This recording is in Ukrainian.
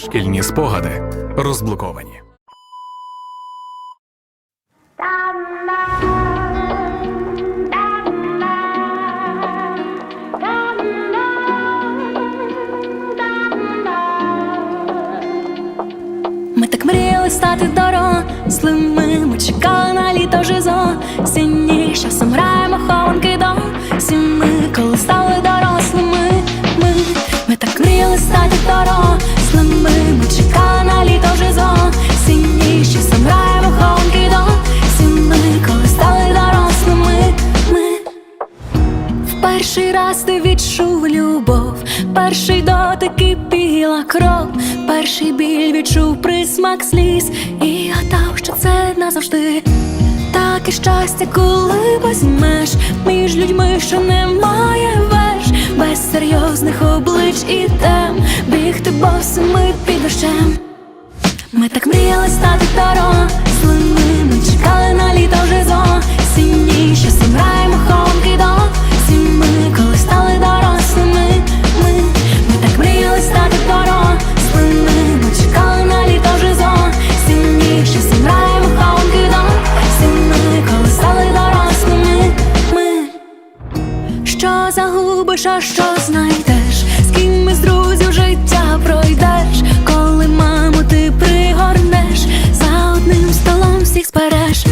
Шкільні спогади розблоковані. Ми так мріяли стати дорого, злими ми чекали на літо жизо. перший раз ти відчув любов, перший дотик кипіла кров, перший біль відчув присмак сліз, і гадав, що це назавжди. Так і щастя, коли возьмеш між людьми, що немає веж, без серйозних облич і тем бігти босими під дощем. Ми так мріяли стати дорослими, чекали на літо вже зон загубиш, а що знайдеш, з ким із друзів життя пройдеш, коли маму ти пригорнеш, за одним столом всіх спереш.